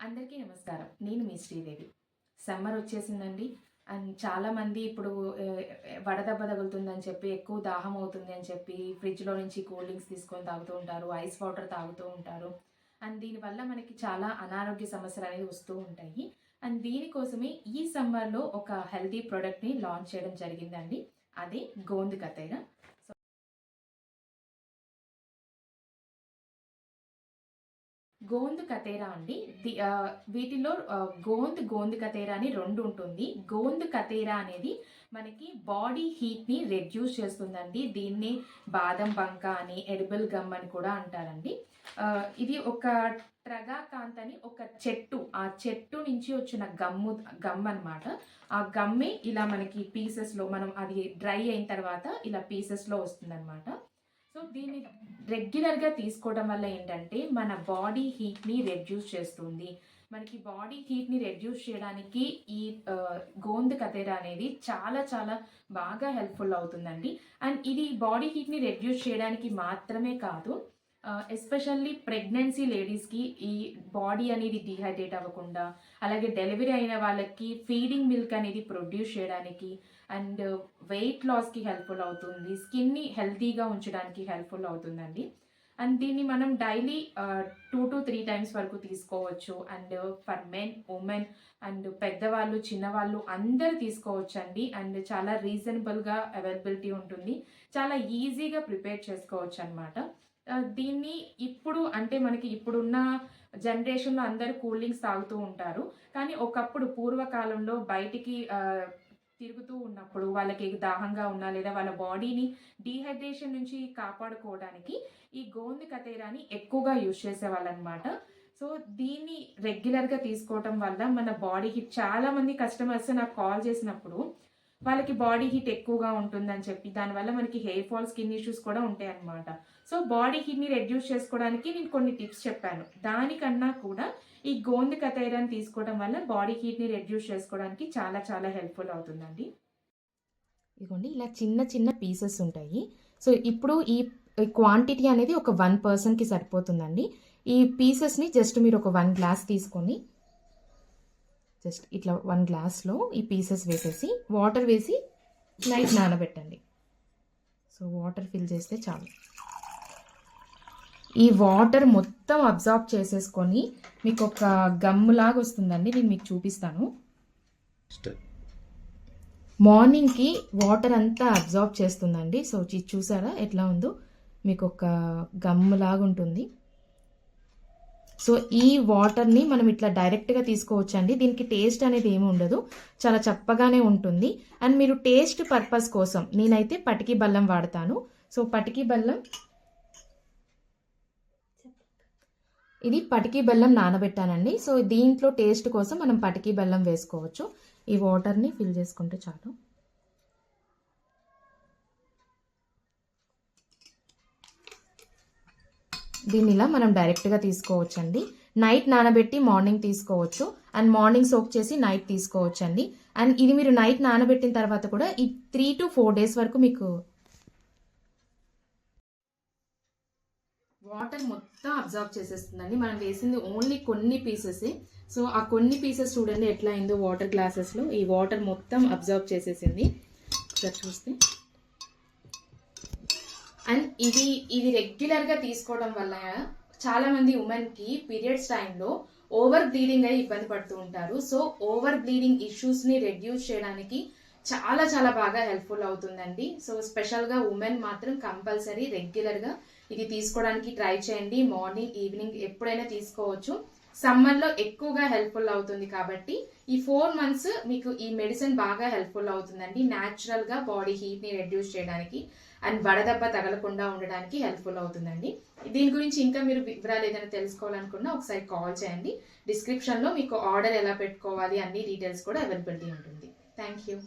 అందరికీ నమస్కారం. నేను మీ శ్రీదేవి. సమ్మర్ వచ్చేసిందండి. అండ్ చాలామంది ఇప్పుడు వడదెబ్బ తగులుతుందని చెప్పి ఎక్కువ దాహం అవుతుంది అని చెప్పి ఫ్రిడ్జ్లో నుంచి కూల్ డ్రింక్స్ తీసుకొని తాగుతూ ఉంటారు ఐస్ వాటర్ తాగుతూ ఉంటారు. అండ్ దీనివల్ల మనకి చాలా అనారోగ్య సమస్యలు అనేవి వస్తూ ఉంటాయి. అండ్ దీనికోసమే ఈ సమ్మర్లో ఒక హెల్తీ ప్రోడక్ట్ని లాంచ్ చేయడం జరిగిందండి. అదే గోందు కతేర గోంద్ కతేరా అండి. వీటిలో గోంద్ గోంద్ కతేరా అని రెండు ఉంటుంది. గోంద్ కతేరా అనేది మనకి బాడీ హీట్ని రెడ్యూస్ చేస్తుందండి. దీన్ని బాదం బంక అని ఎడిబుల్ గమ్ అని కూడా అంటారండి. ఇది ఒక ట్రగాకాంత్ అని ఒక చెట్టు. ఆ చెట్టు నుంచి వచ్చిన గమ్ము గమ్ అనమాట ఆ గమ్మే ఇలా మనకి పీసెస్లో మనం అది డ్రై అయిన తర్వాత ఇలా పీసెస్లో వస్తుందన్నమాట. సో దీన్ని రెగ్యులర్గా తీసుకోవడం వల్ల ఏంటంటే మన బాడీ హీట్ని రెడ్యూస్ చేస్తుంది. మనకి బాడీ హీట్ని రెడ్యూస్ చేయడానికి ఈ గోంద్ కతేర అనేది చాలా చాలా బాగా హెల్ప్ఫుల్ అవుతుందండి. అండ్ ఇది బాడీ హీట్ని రెడ్యూస్ చేయడానికి మాత్రమే కాదు ఎస్పెషల్లీ ప్రెగ్నెన్సీ లేడీస్కి ఈ బాడీ అనేది డిహైడ్రేట్ అవ్వకుండా అలాగే డెలివరీ అయిన వాళ్ళకి ఫీడింగ్ మిల్క్ అనేది ప్రొడ్యూస్ చేయడానికి అండ్ వెయిట్ లాస్కి హెల్ప్ఫుల్ అవుతుంది స్కిన్ని హెల్తీగా ఉంచడానికి హెల్ప్ఫుల్ అవుతుందండి. అండ్ దీన్ని మనం daily two to three times వరకు తీసుకోవచ్చు. And for men women and పెద్దవాళ్ళు చిన్నవాళ్ళు అందరు తీసుకోవచ్చు అండి అండ్ చాలా రీజనబుల్గా అవైలబిలిటీ ఉంటుంది. చాలా ఈజీగా ప్రిపేర్ చేసుకోవచ్చు అనమాట దీన్ని ఇప్పుడు అంటే మనకి ఇప్పుడున్న జనరేషన్లో అందరూ కూల్ డ్రింక్స్ తాగుతూ ఉంటారు. కానీ ఒకప్పుడు పూర్వకాలంలో బయటికి తిరుగుతూ ఉన్నప్పుడు వాళ్ళకి దాహంగా ఉన్నా లేదా వాళ్ళ బాడీని డీహైడ్రేషన్ నుంచి కాపాడుకోవడానికి ఈ గోంది కతేరాని ఎక్కువగా యూజ్ చేసేవాళ్ళు అనమాట సో దీన్ని రెగ్యులర్గా తీసుకోవటం వల్ల మన బాడీకి చాలామంది కస్టమర్స్ నాకు కాల్ చేసినప్పుడు వాళ్ళకి బాడీ హీట్ ఎక్కువగా ఉంటుందని చెప్పి దానివల్ల మనకి హెయిర్ ఫాల్ స్కిన్ ఇష్యూస్ కూడా ఉంటాయి అన్నమాట. సో బాడీ హీట్ని రెడ్యూస్ చేసుకోవడానికి నేను కొన్ని టిప్స్ చెప్పాను. దానికన్నా కూడా ఈ గోంది కతైరాన్ని తీసుకోవడం వల్ల బాడీ హీట్ని రెడ్యూస్ చేసుకోవడానికి చాలా చాలా హెల్ప్ఫుల్ అవుతుందండి. ఇదిగోండి ఇలా చిన్న చిన్న పీసెస్ ఉంటాయి. సో ఇప్పుడు ఈ క్వాంటిటీ అనేది ఒక వన్ పర్సన్కి సరిపోతుందండి. ఈ పీసెస్ని జస్ట్ మీరు ఒక వన్ గ్లాస్ తీసుకొని జస్ట్ ఇట్లా వన్ గ్లాస్లో ఈ పీసెస్ వేసేసి వాటర్ వేసి నైట్ నానబెట్టండి. సో వాటర్ ఫిల్ చేస్తే చాలు. ఈ వాటర్ మొత్తం అబ్జార్బ్ చేసేసుకొని మీకు ఒక గమ్ము లాగా వస్తుందండి నేను మీకు చూపిస్తాను. మార్నింగ్కి వాటర్ అంతా అబ్జార్బ్ చేస్తుందండి. సో చూసారా? ఎట్లా ఉందో? మీకు ఒక గమ్ము లాగా ఉంటుంది సో ఈ వాటర్ని మనం ఇట్లా డైరెక్ట్గా తీసుకోవచ్చండి. దీనికి టేస్ట్ అనేది ఏమి ఉండదు. చాలా చప్పగానే ఉంటుంది. అండ్ మీరు టేస్ట్ పర్పస్ కోసం నేనైతే పటికి బల్లం వాడతాను. సో పటికి బల్లం ఇది పటికి బెల్లం నానబెట్టానండి. సో దీంట్లో టేస్ట్ కోసం మనం పటికి బెల్లం వేసుకోవచ్చు. ఈ వాటర్ని ఫిల్ చేసుకుంటే చాలు. దీన్ని ఇలా మనం డైరెక్ట్గా తీసుకోవచ్చండి. నైట్ నానబెట్టి మార్నింగ్ తీసుకోవచ్చు. అండ్ మార్నింగ్ సోక్ చేసి నైట్ తీసుకోవచ్చు అండి అండ్ ఇది మీరు నైట్ నానబెట్టిన తర్వాత కూడా ఈ త్రీ టు ఫోర్ డేస్ వరకు మీకు వాటర్ మొత్తం అబ్జర్వ్ చేసేస్తుందండి. మనం వేసింది ఓన్లీ కొన్ని పీసెస్ సో ఆ కొన్ని పీసెస్ చూడండి ఎట్లా అయిందో వాటర్ గ్లాసెస్లో ఈ వాటర్ మొత్తం అబ్జర్వ్ చేసేసింది. ఒకసారి చూస్తే. అండ్ ఇది ఇది రెగ్యులర్గా తీసుకోవడం వల్ల చాలా మంది ఉమెన్కి పీరియడ్స్ టైంలో ఓవర్ బ్లీడింగ్ అయి ఇబ్బంది పడుతూ ఉంటారు. సో ఓవర్ బ్లీడింగ్ ఇష్యూస్ని రెడ్యూస్ చేయడానికి చాలా చాలా బాగా హెల్ప్ఫుల్ అవుతుందండి. సో స్పెషల్గా ఉమెన్ మాత్రం కంపల్సరీ రెగ్యులర్గా ఇది తీసుకోవడానికి ట్రై చేయండి. మార్నింగ్ ఈవినింగ్ ఎప్పుడైనా తీసుకోవచ్చు. సమ్మర్లో ఎక్కువగా హెల్ప్ఫుల్ అవుతుంది కాబట్టి ఈ ఫోర్ మంత్స్ మీకు ఈ మెడిసిన్ బాగా హెల్ప్ఫుల్ అవుతుందండి. న్యాచురల్గా బాడీ హీట్ని రెడ్యూస్ చేయడానికి. అండ్ వడదెబ్బ తగలకుండా ఉండడానికి హెల్ప్ఫుల్ అవుతుందండి. దీని గురించి ఇంకా మీరు వివరాలు ఏదైనా తెలుసుకోవాలనుకున్నా ఒకసారి కాల్ చేయండి. డిస్క్రిప్షన్లో మీకు ఆర్డర్ ఎలా పెట్టుకోవాలి అన్ని డీటెయిల్స్ కూడా అవైలబిలిటీ ఉంటుంది. Thank you